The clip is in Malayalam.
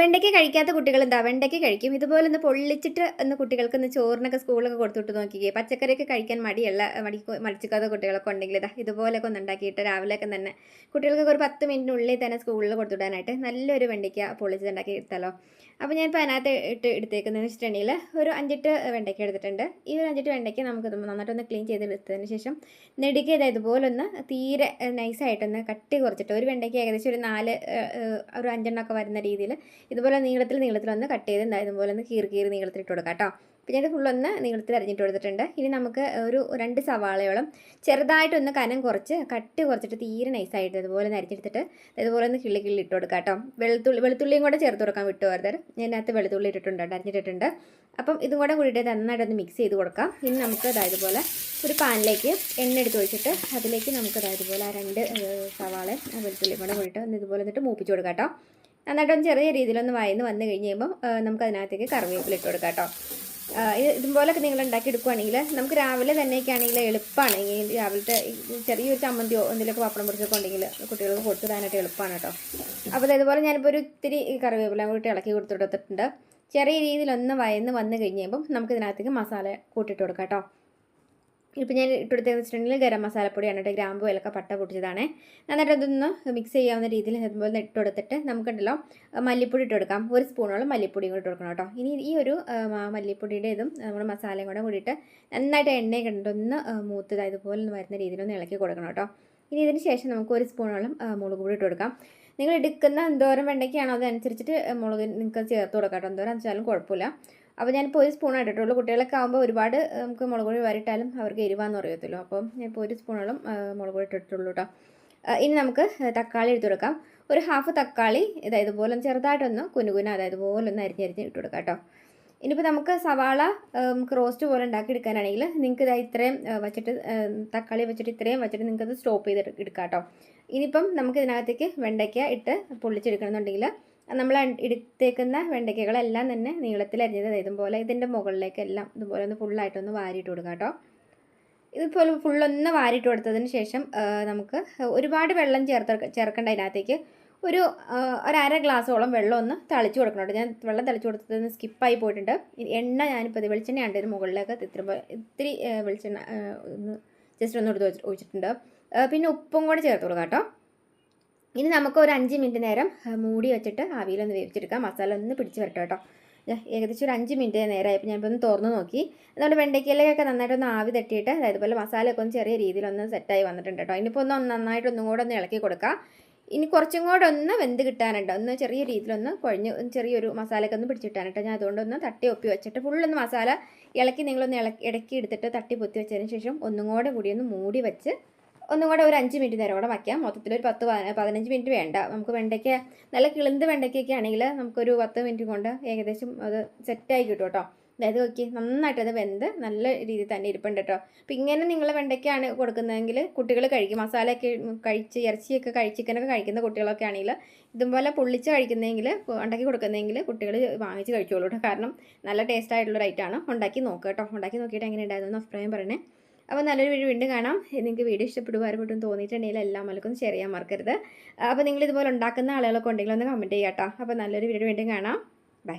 വെണ്ടയ്ക്ക കഴിക്കാത്ത കുട്ടികൾ എന്താ വെണ്ടയ്ക്ക് കഴിക്കും. ഇതുപോലെ ഒന്ന് പൊള്ളിച്ചിട്ട് ഒന്ന് കുട്ടികൾക്ക് ഒന്ന് ചോറിനൊക്കെ സ്കൂളിലൊക്കെ കൊടുത്തിട്ട് നോക്കിക്കേ. പച്ചക്കറിയൊക്കെ കഴിക്കാൻ മടിയുള്ള മടി മടിച്ചിക്കാത്ത കുട്ടികളൊക്കെ ഉണ്ടെങ്കിൽ ഇതാ ഇതുപോലെയൊക്കെ ഒന്ന് ഉണ്ടാക്കിയിട്ട് രാവിലെയൊക്കെ തന്നെ കുട്ടികൾക്കൊക്കെ ഒരു പത്ത് മിനിറ്റിനുള്ളിൽ തന്നെ സ്കൂളിൽ കൊടുത്തുവിടാനായിട്ട് നല്ലൊരു വെണ്ടയ്ക്ക പൊള്ളിച്ചത് ഉണ്ടാക്കി എടുത്താലോ. അപ്പോൾ ഞാനിപ്പോൾ അതിനകത്ത് ഇട്ട് എടുത്തേക്കുന്നതെന്ന് വെച്ചിട്ടുണ്ടെങ്കിൽ ഒരു അഞ്ചെട്ട് വെണ്ടയ്ക്ക എടുത്തിട്ടുണ്ട്. ഈ ഒരു അഞ്ചെട്ട് വെണ്ടയ്ക്ക നമുക്ക് നന്നായിട്ടൊന്ന് ക്ലീൻ ചെയ്തെടുത്തതിന് ശേഷം നെടുക്കിയത് ഇതുപോലെ ഒന്ന് തീരെ നൈസായിട്ടൊന്ന് കട്ടി കുറച്ചിട്ട് ഒരു വെണ്ടയ്ക്ക് ഏകദേശം ഒരു നാല് ഒരു അഞ്ചെണ്ണമൊക്കെ വരുന്ന രീതിയിൽ ഇതുപോലെ നീളത്തിൽ നീളത്തിൽ ഒന്ന് കട്ട് ചെയ്ത് ഇതുപോലെ ഒന്ന് കീറി കീറി നീളത്തിൽ ഇട്ട് കൊടുക്കാം കേട്ടോ. പിന്നെ ഇത് ഫുള്ളൊന്ന് നീളത്തിൽ അരിഞ്ഞിട്ട് കൊടുത്തിട്ടുണ്ട്. ഇനി നമുക്ക് ഒരു രണ്ട് സവാളയോളം ചെറുതായിട്ടൊന്ന് കനം കുറച്ച് കട്ട് കുറച്ചിട്ട് തീരെ നൈസായിട്ട് ഇതുപോലെ ഒന്ന് അരിഞ്ഞെടുത്തിട്ട് ഇതുപോലെ ഒന്ന് കിള്ളി കിള്ളി ഇട്ട് കൊടുക്കാം കേട്ടോ. വെളുത്തുള്ളി വെളുത്തുള്ളിയും കൂടെ ചേർത്ത് കൊടുക്കാൻ വിട്ടു വരുന്നത് ഞാനകത്ത് വെളുത്തുള്ളി ഇട്ടിട്ടുണ്ട് അരിഞ്ഞിട്ടിട്ടുണ്ട്. അപ്പം ഇതും കൂടെ കൂടിയിട്ട് നന്നായിട്ടൊന്ന് മിക്സ് ചെയ്ത് കൊടുക്കാം. ഇനി നമുക്ക് അതായത് പോലെ ഒരു പാനിലേക്ക് എണ്ണ എടുത്ത് ഒഴിച്ചിട്ട് അതിലേക്ക് നമുക്ക് അതായത് പോലെ ആ രണ്ട് സവാള വെളുത്തുള്ളിയും കൂടെ കൂടിയിട്ട് ഒന്ന് ഇതുപോലെ എന്നിട്ട് മൂപ്പിച്ച് കൊടുക്കാം കേട്ടോ. നന്നായിട്ടൊന്ന് ചെറിയ രീതിയിലൊന്ന് വയന്ന് വന്ന് കഴിഞ്ഞ് കഴിയുമ്പോൾ നമുക്ക് അതിനകത്തേക്ക് കറിവേപ്പില ഇട്ട് കൊടുക്കാം കേട്ടോ. ഇത് ഇതുപോലൊക്കെ നിങ്ങൾ ഉണ്ടാക്കി എടുക്കുവാണെങ്കിൽ നമുക്ക് രാവിലെ തന്നെയൊക്കെ ആണെങ്കിൽ എളുപ്പമാണ് ഈ രാവിലത്തെ ചെറിയൊരു ചമ്മന്തിയോ എന്തെങ്കിലുമൊക്കെ പപ്പടം പൊടിച്ചൊക്കെ ഉണ്ടെങ്കിൽ കുട്ടികൾക്ക് കൊടുത്തു തരാനായിട്ട് എളുപ്പമാണ് കേട്ടോ. അപ്പോൾ ഇതുപോലെ ഞാനിപ്പോൾ ഒരു ഇത്തിരി കറിവേപ്പില കൂട്ടി ഇളക്കി കൊടുത്തിട്ടുണ്ട്. ചെറിയ രീതിയിലൊന്ന് വയന്ന് വന്ന് കഴിഞ്ഞപ്പോൾ നമുക്ക് ഇതിനകത്തേക്ക് മസാല കൂട്ടിയിട്ട് കൊടുക്കാം കേട്ടോ. ഇപ്പോൾ ഞാൻ ഇട്ടുകൊടുത്തതെന്ന് വെച്ചിട്ടുണ്ടെങ്കിൽ ഗരം മസാലപ്പൊടിയാണ് കേട്ടോ. ഗ്രാമ്പു ഏലക്ക പട്ട പൊട്ടിച്ചതാണ്. നന്നായിട്ട് അതൊന്ന് മിക്സ് ചെയ്യാവുന്ന രീതിയിൽ അതുപോലെ ഇട്ട് കൊടുത്തിട്ട് നമുക്കുണ്ടല്ലോ മല്ലിപ്പൊടി ഇട്ട് കൊടുക്കാം. ഒരു സ്പൂണോളം മല്ലിപ്പൊടിയും കൂടി ഇട്ട് കൊടുക്കണം കേട്ടോ. ഇനി ഈ ഒരു മല്ലിപ്പൊടിയുടെ ഇതും നമ്മുടെ മസാലയും കൂടെ കൂടിയിട്ട് നന്നായിട്ട് എണ്ണയൊക്കെ ഒന്ന് മൂത്തത് ഇതുപോലെ ഒന്ന് വരുന്ന രീതിയിൽ ഒന്ന് ഇളക്കി കൊടുക്കണം കേട്ടോ. ഇനി ഇതിന് ശേഷം നമുക്ക് ഒരു സ്പൂണോളം മുളക് പൊടി ഇട്ട് കൊടുക്കാം. നിങ്ങൾ എടുക്കുന്ന എന്തോരം വെണ്ടയ്ക്കാണോ അതനുസരിച്ചിട്ട് മുളക് നിങ്ങൾക്ക് ചേർത്ത് കൊടുക്കാം കേട്ടോ. എന്തോരം വെച്ചാലും കുഴപ്പമില്ല. അപ്പോൾ ഞാനിപ്പോൾ ഒരു സ്പൂൺ ഇട്ടിട്ടുള്ളൂ. കുട്ടികളൊക്കെ ആകുമ്പോൾ ഒരുപാട് നമുക്ക് മുളക് പൊടി വരട്ടാലും അവർക്ക് എരിവാന്ന് അറിയത്തുള്ളൂ അപ്പം ഞാനിപ്പോൾ ഒരു സ്പൂണോളം മുളക് പൊടി ഇട്ടിട്ടുള്ളൂ കേട്ടോ. ഇനി നമുക്ക് തക്കാളി എടുത്തു കൊടുക്കാം. ഒരു ഹാഫ് തക്കാളി ഇതായത് പോലെ ചെറുതായിട്ടൊന്ന് കുനുകുന അതായത് പോലെ ഒന്ന് അരിഞ്ഞരിഞ്ഞ് ഇട്ട് കൊടുക്കാം കേട്ടോ. ഇനിയിപ്പോൾ നമുക്ക് സവാള നമുക്ക് റോസ്റ്റ് പോലെ ഉണ്ടാക്കി എടുക്കാനാണെങ്കിൽ നിങ്ങൾക്ക് ഇതാ ഇത്രയും വെച്ചിട്ട് തക്കാളി വെച്ചിട്ട് ഇത്രയും വെച്ചിട്ട് നിങ്ങൾക്കത് സ്റ്റോപ്പ് ചെയ്ത് എടുക്കാം കേട്ടോ. ഇനിയിപ്പം നമുക്ക് ഇതിനകത്തേക്ക് വെണ്ടയ്ക്ക ഇട്ട് പൊള്ളിച്ചെടുക്കണമെന്നുണ്ടെങ്കിൽ നമ്മൾ എടുത്തേക്കുന്ന വെണ്ടയ്ക്കകളെല്ലാം തന്നെ നീളത്തിൽ അരിഞ്ഞത് ഇതുപോലെ ഇതിന്റെ മുകളിലേക്കെല്ലാം ഇതുപോലെ ഒന്ന് ഫുള്ളായിട്ടൊന്ന് വാരിയിട്ട് കൊടുക്കാം കേട്ടോ. ഇതുപോലെ ഫുള്ളൊന്ന് വാരിയിട്ട് കൊടുത്തതിന് ശേഷം നമുക്ക് ഒരുപാട് വെള്ളം ചേർത്ത് ചേർക്കേണ്ട അതിനകത്തേക്ക്. ഒരു ഒരര ഗ്ലാസ്സോളം വെള്ളം ഒന്ന് തളിച്ചു കൊടുക്കണം ഞാൻ വെള്ളം തളിച്ച് കൊടുത്തത് സ്കിപ്പായി പോയിട്ടുണ്ട്. എണ്ണ ഞാനിപ്പോൾ ഇത് വെളിച്ചെണ്ണയാണ് ഇതിന് മുകളിലേക്ക് ഇത്തിരി ഇത്തിരി വെളിച്ചെണ്ണ ഒന്ന് ജസ്റ്റ് ഒന്ന് എടുത്ത് വെച്ചിട്ടുണ്ട് പിന്നെ ഉപ്പും കൂടെ ചേർത്ത് കൊടുക്കാം കേട്ടോ. ഇനി നമുക്ക് ഒരു അഞ്ച് മിനിറ്റ് നേരം മൂടി വെച്ചിട്ട് ആവിയിലൊന്ന് വേവിച്ചെടുക്കാം. മസാല ഒന്ന് പിടിച്ച് വരട്ടെ കേട്ടോ. ഏകദേശം ഒരു അഞ്ച് മിനിറ്റ് നേരമായപ്പോൾ ഞാനിപ്പോൾ ഒന്ന് തുറന്ന് നോക്കി. അതുകൊണ്ട് വെണ്ടയ്ക്കയിലേക്കൊക്കെ നന്നായിട്ടൊന്ന് ആവി തട്ടിയിട്ട് അതായത് പോലെ മസാലയൊക്കെ ഒന്ന് ചെറിയ രീതിയിലൊന്ന് സെറ്റായി വന്നിട്ടുണ്ട് കേട്ടോ. ഇനിയിപ്പോൾ ഒന്ന് നന്നായിട്ട് ഒന്നും കൂടെ ഒന്ന് ഇളക്കി കൊടുക്കാം. ഇനി കുറച്ചും കൂടെ ഒന്ന് വെന്ത് കിട്ടാനുണ്ട്. ഒന്ന് ചെറിയ രീതിയിലൊന്ന് കുഴഞ്ഞ് ചെറിയൊരു മസാലയൊക്കെ ഒന്ന് പിടിച്ചിട്ടാണ് ഞാൻ അതുകൊണ്ടൊന്ന് തട്ടി ഒപ്പി വെച്ചിട്ട് ഫുള്ളൊന്ന് മസാല ഇളക്കി നിങ്ങളൊന്ന് ഇളക്കി ഇടക്കി എടുത്തിട്ട് തട്ടി പൊത്തി വെച്ചതിന് ശേഷം ഒന്നും കൂടെ കൂടി ഒന്ന് മൂടി വെച്ച് ഒന്നും കൂടെ ഒരു അഞ്ച് മിനിറ്റ് നേരം കൂടെ വയ്ക്കാം. മൊത്തത്തിൽ ഒരു പത്ത് പതിനഞ്ച് മിനിറ്റ് വേണ്ട. നമുക്ക് വെണ്ടയ്ക്ക നല്ല കിളിന്ത് വെണ്ടയ്ക്കൊക്കെ ആണെങ്കിൽ നമുക്കൊരു പത്ത് മിനിറ്റ് കൊണ്ട് ഏകദേശം അത് സെറ്റായി കിട്ടും കേട്ടോ. അതായത് നോക്കി നന്നായിട്ട് അത് വെന്ത് നല്ല രീതിയിൽ തന്നെ ഇരിപ്പുണ്ട് കേട്ടോ. അപ്പം ഇങ്ങനെ നിങ്ങൾ വെണ്ടയ്ക്കാണ് കൊടുക്കുന്നതെങ്കിൽ കുട്ടികൾ കഴിക്കും. മസാലയൊക്കെ കഴിച്ച് ഇറച്ചിയൊക്കെ കഴിച്ച് ചിക്കനൊക്കെ കഴിക്കുന്ന കുട്ടികളൊക്കെ ആണെങ്കിൽ ഇതുപോലെ പൊള്ളിച്ച് കഴിക്കുന്നതെങ്കിൽ ഉണ്ടാക്കി കൊടുക്കുന്നതെങ്കിൽ കുട്ടികൾ വാങ്ങിച്ച് കഴിച്ചോളൂ കേട്ടോ. കാരണം നല്ല ടേസ്റ്റ് ആയിട്ടുള്ള ഐറ്റമാണ് ഉണ്ടാക്കി നോക്കുക കേട്ടോ. ഉണ്ടാക്കി നോക്കിയിട്ട് എങ്ങനെ ഉണ്ടായിരുന്നു അഭിപ്രായം പറയണേ. അപ്പോൾ നല്ലൊരു വീഡിയോ വീണ്ടും കാണാം. നിങ്ങൾക്ക് വീഡിയോ ഇഷ്ടപ്പെടുവാറുപെട്ടും തോന്നിയിട്ടുണ്ടെങ്കിൽ എല്ലാം മലക്കൊന്ന് ഷെയർ ചെയ്യാൻ മറക്കരുത്. അപ്പോൾ നിങ്ങൾ ഇതുപോലെ ഉണ്ടാക്കുന്ന ആളുകളൊക്കെ ഉണ്ടെങ്കിൽ ഒന്ന് കമന്റ് ചെയ്യാം കേട്ടോ. അപ്പോൾ നല്ലൊരു വീഡിയോ വീണ്ടും കാണാം. ബൈ